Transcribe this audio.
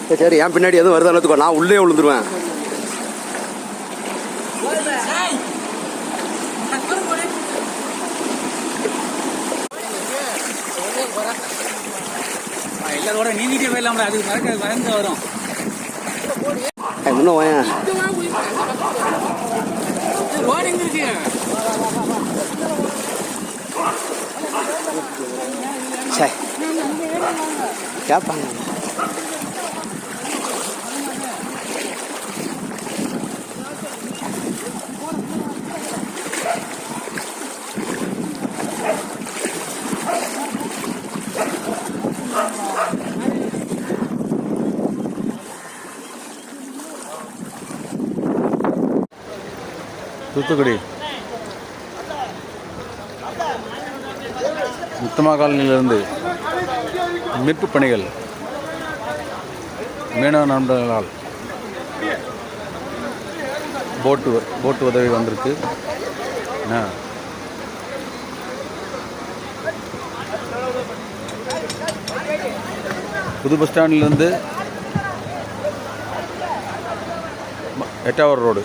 சரி, சரி என் பின்னாடி எதுவும் வருதா எடுத்துக்கோ நான் உள்ளே விழுந்துருவேன். எல்லாரோட நீந்திட்டே போயிடலாம்ல அது மறக்க மறந்து வரும். ஏய், முன்ன வாயேன் ஓடி எங்க கேட்பாங்க தூத்துக்குடி. முத்தமா காலனியிலிருந்து. மீட்பு பணிகள். மீனவ நண்பர்களால் போட்டு போட்டு உதவி வந்திருக்கு. என்ன? புது பஸ் ஸ்டாண்ட்லேருந்து எட்டாவது ரோடு.